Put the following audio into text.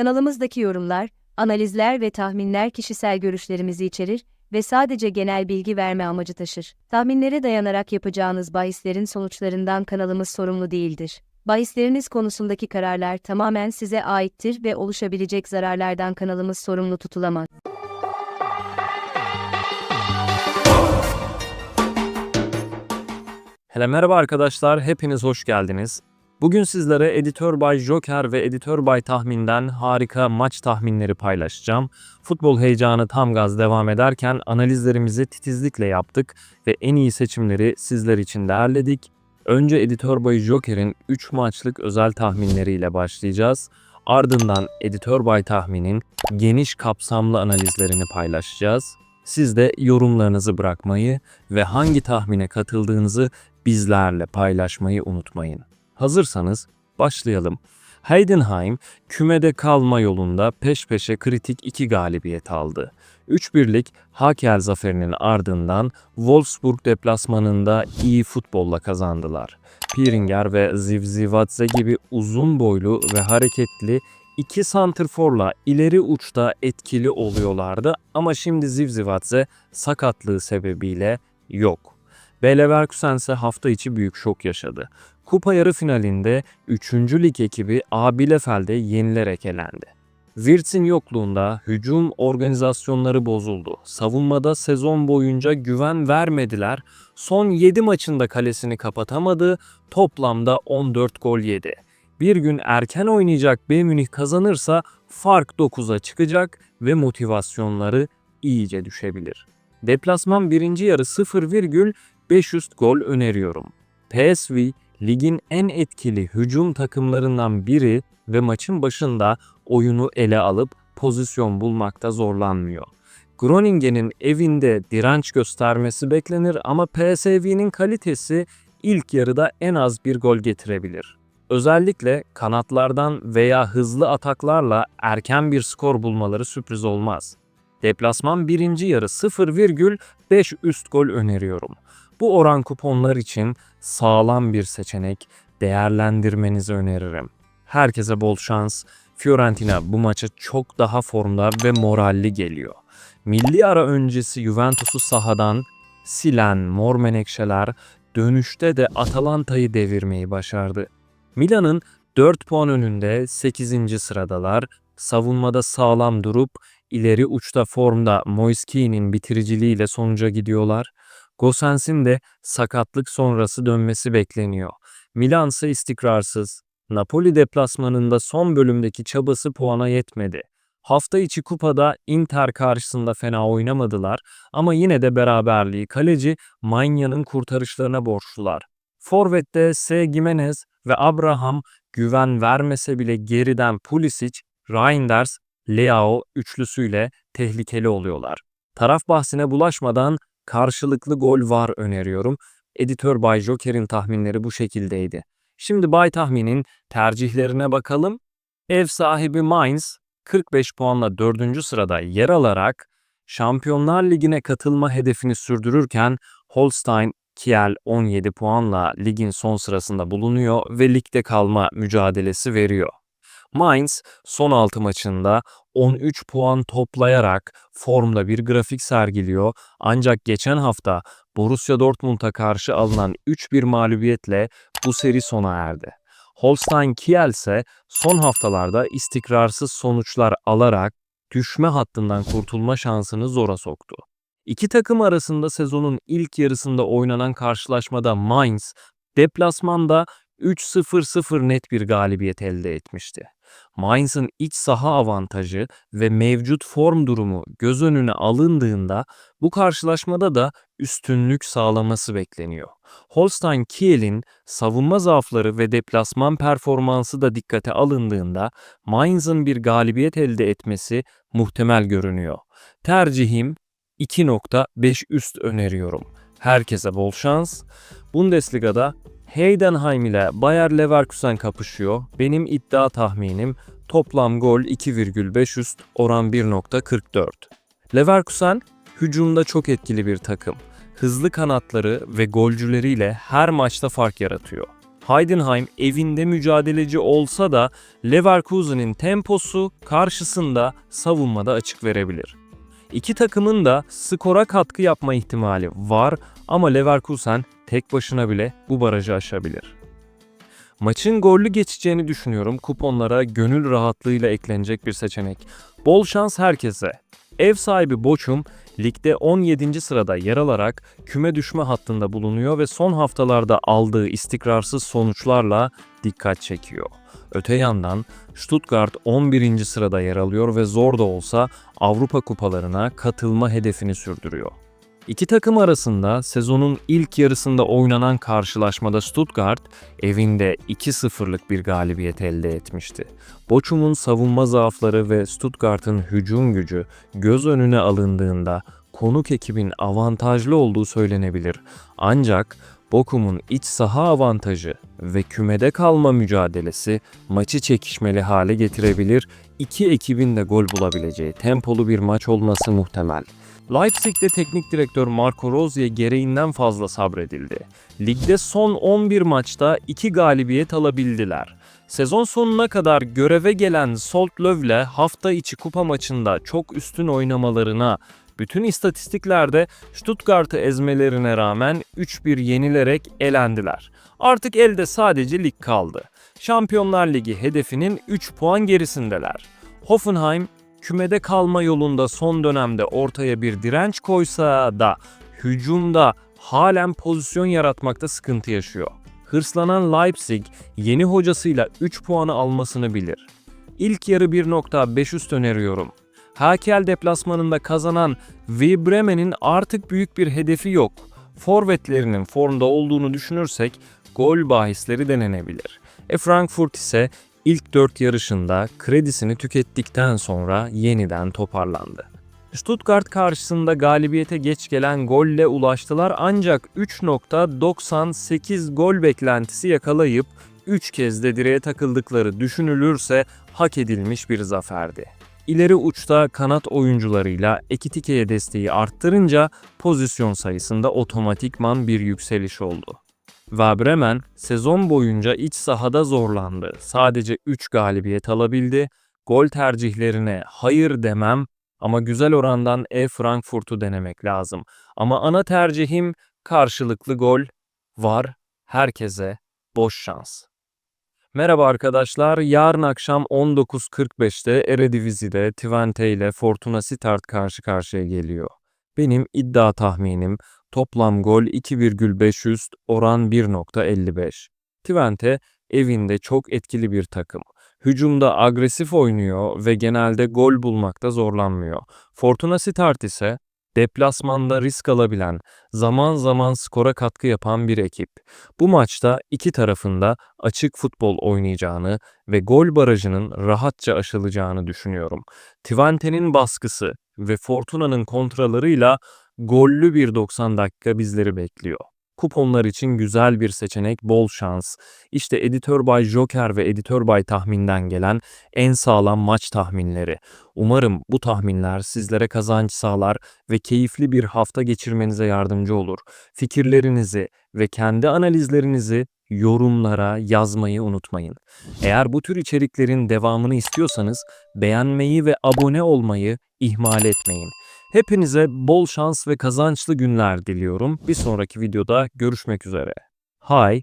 Kanalımızdaki yorumlar, analizler ve tahminler kişisel görüşlerimizi içerir ve sadece genel bilgi verme amacı taşır. Tahminlere dayanarak yapacağınız bahislerin sonuçlarından kanalımız sorumlu değildir. Bahisleriniz konusundaki kararlar tamamen size aittir ve oluşabilecek zararlardan kanalımız sorumlu tutulamaz. Hele merhaba arkadaşlar, hepiniz hoş geldiniz. Bugün sizlere Editör Bay Joker ve Editör Bay Tahmin'den harika maç tahminleri paylaşacağım. Futbol heyecanı tam gaz devam ederken analizlerimizi titizlikle yaptık ve en iyi seçimleri sizler için derledik. Önce Editör Bay Joker'in 3 maçlık özel tahminleriyle başlayacağız. Ardından Editör Bay Tahmin'in geniş kapsamlı analizlerini paylaşacağız. Siz de yorumlarınızı bırakmayı ve hangi tahmine katıldığınızı bizlerle paylaşmayı unutmayın. Hazırsanız başlayalım. Heidenheim kümede kalma yolunda peş peşe kritik iki galibiyet aldı. 3-1'lik Hakel zaferinin ardından Wolfsburg deplasmanında iyi futbolla kazandılar. Piringer ve Zivzivadze gibi uzun boylu ve hareketli iki santrforla ileri uçta etkili oluyorlardı ama şimdi Zivzivadze sakatlığı sebebiyle yok. Bayer Leverkusen ise hafta içi büyük şok yaşadı. Kupa yarı finalinde 3. lig ekibi A Bielefeld'e yenilerek elendi. Wirtz'in yokluğunda hücum organizasyonları bozuldu. Savunmada sezon boyunca güven vermediler. Son 7 maçında kalesini kapatamadı. Toplamda 14 gol yedi. Bir gün erken oynayacak B Münih kazanırsa fark 9'a çıkacak ve motivasyonları iyice düşebilir. Deplasman birinci yarı 0, 500 gol öneriyorum. PSV ligin en etkili hücum takımlarından biri ve maçın başında oyunu ele alıp pozisyon bulmakta zorlanmıyor. Groningen'in evinde direnç göstermesi beklenir ama PSV'nin kalitesi ilk yarıda en az bir gol getirebilir. Özellikle kanatlardan veya hızlı ataklarla erken bir skor bulmaları sürpriz olmaz. Deplasman birinci yarı 0,5 üst gol öneriyorum. Bu oran kuponlar için sağlam bir seçenek değerlendirmenizi öneririm. Herkese bol şans. Fiorentina bu maça çok daha formda ve moralli geliyor. Milli ara öncesi Juventus'u sahadan silen mor menekşeler dönüşte de Atalanta'yı devirmeyi başardı. Milan'ın 4 puan önünde 8. sıradalar. Savunmada sağlam durup ileri uçta formda Moiski'nin bitiriciliğiyle sonuca gidiyorlar. Gosens'in de sakatlık sonrası dönmesi bekleniyor. Milan ise istikrarsız. Napoli deplasmanında son bölümdeki çabası puana yetmedi. Hafta içi kupada Inter karşısında fena oynamadılar ama yine de beraberliği kaleci Manya'nın kurtarışlarına borçlular. Forvet'te S. Gimenez ve Abraham güven vermese bile geriden Pulisic, Reinders, Leao üçlüsüyle tehlikeli oluyorlar. Taraf bahsine bulaşmadan karşılıklı gol var öneriyorum. Editör Bay Joker'in tahminleri bu şekildeydi. Şimdi Bay Tahmin'in tercihlerine bakalım. Ev sahibi Mainz 45 puanla 4. sırada yer alarak Şampiyonlar Ligi'ne katılma hedefini sürdürürken Holstein Kiel 17 puanla ligin son sırasında bulunuyor ve ligde kalma mücadelesi veriyor. Mainz son 6 maçında 13 puan toplayarak formda bir grafik sergiliyor ancak geçen hafta Borussia Dortmund'a karşı alınan 3-1 mağlubiyetle bu seri sona erdi. Holstein Kiel ise son haftalarda istikrarsız sonuçlar alarak düşme hattından kurtulma şansını zora soktu. İki takım arasında sezonun ilk yarısında oynanan karşılaşmada Mainz deplasmanda 3-0-0 net bir galibiyet elde etmişti. Mainz'ın iç saha avantajı ve mevcut form durumu göz önüne alındığında bu karşılaşmada da üstünlük sağlaması bekleniyor. Holstein Kiel'in savunma zaafları ve deplasman performansı da dikkate alındığında Mainz'ın bir galibiyet elde etmesi muhtemel görünüyor. Tercihim 2.5 üst öneriyorum. Herkese bol şans. Bundesliga'da Heidenheim ile Bayer Leverkusen kapışıyor. Benim iddia tahminim toplam gol 2,5 üst, oran 1.44. Leverkusen hücumda çok etkili bir takım. Hızlı kanatları ve golcüleriyle her maçta fark yaratıyor. Heidenheim evinde mücadeleci olsa da Leverkusen'in temposu karşısında savunmada açık verebilir. İki takımın da skora katkı yapma ihtimali var ama Leverkusen tek başına bile bu barajı aşabilir. Maçın gollü geçeceğini düşünüyorum. Kuponlara gönül rahatlığıyla eklenecek bir seçenek. Bol şans herkese. Ev sahibi Bochum ligde 17. sırada yer alarak küme düşme hattında bulunuyor ve son haftalarda aldığı istikrarsız sonuçlarla dikkat çekiyor. Öte yandan Stuttgart 11. sırada yer alıyor ve zor da olsa Avrupa kupalarına katılma hedefini sürdürüyor. İki takım arasında sezonun ilk yarısında oynanan karşılaşmada Stuttgart evinde 2-0'lık bir galibiyet elde etmişti. Bochum'un savunma zaafları ve Stuttgart'ın hücum gücü göz önüne alındığında konuk ekibin avantajlı olduğu söylenebilir. Ancak Bochum'un iç saha avantajı ve kümede kalma mücadelesi maçı çekişmeli hale getirebilir. İki ekibin de gol bulabileceği tempolu bir maç olması muhtemel. Leipzig'te teknik direktör Marco Rosa'ya gereğinden fazla sabredildi. Ligde son 11 maçta 2 galibiyet alabildiler. Sezon sonuna kadar göreve gelen Salt Löw'le hafta içi kupa maçında çok üstün oynamalarına, bütün istatistiklerde Stuttgart'ı ezmelerine rağmen 3-1 yenilerek elendiler. Artık elde sadece lig kaldı. Şampiyonlar Ligi hedefinin 3 puan gerisindeler. Hoffenheim kümede kalma yolunda son dönemde ortaya bir direnç koysa da hücumda halen pozisyon yaratmakta sıkıntı yaşıyor. Hırslanan Leipzig yeni hocasıyla 3 puanı almasını bilir. İlk yarı 1.5 üst öneriyorum. Hakel deplasmanında kazanan V artık büyük bir hedefi yok. Forvetlerinin formda olduğunu düşünürsek gol bahisleri denenebilir. E Frankfurt ise ilk 4 yarışında kredisini tükettikten sonra yeniden toparlandı. Stuttgart karşısında galibiyete geç gelen golle ulaştılar ancak 3.98 gol beklentisi yakalayıp 3 kez de direğe takıldıkları düşünülürse hak edilmiş bir zaferdi. İleri uçta kanat oyuncularıyla Ekitike'ye desteği arttırınca pozisyon sayısında otomatikman bir yükseliş oldu. Ve Bremen sezon boyunca iç sahada zorlandı. Sadece 3 galibiyet alabildi. Gol tercihlerine hayır demem ama güzel orandan E Frankfurt'u denemek lazım. Ama ana tercihim karşılıklı gol var. Herkese boş şans. Merhaba arkadaşlar. Yarın akşam 19.45'te Eredivisie'de Twente ile Fortuna Sittard karşı karşıya geliyor. Benim iddia tahminim toplam gol 2,5 üst, oran 1.55. Twente evinde çok etkili bir takım. Hücumda agresif oynuyor ve genelde gol bulmakta zorlanmıyor. Fortuna Sittard ise deplasmanda risk alabilen, zaman zaman skora katkı yapan bir ekip. Bu maçta iki tarafında açık futbol oynayacağını ve gol barajının rahatça aşılacağını düşünüyorum. Twente'nin baskısı ve Fortuna'nın kontralarıyla gollü bir 90 dakika bizleri bekliyor. Kuponlar için güzel bir seçenek, bol şans. İşte Editör Bay Joker ve Editör Bay tahminden gelen en sağlam maç tahminleri. Umarım bu tahminler sizlere kazanç sağlar ve keyifli bir hafta geçirmenize yardımcı olur. Fikirlerinizi ve kendi analizlerinizi yorumlara yazmayı unutmayın. Eğer bu tür içeriklerin devamını istiyorsanız beğenmeyi ve abone olmayı ihmal etmeyin. Hepinize bol şans ve kazançlı günler diliyorum. Bir sonraki videoda görüşmek üzere. Hay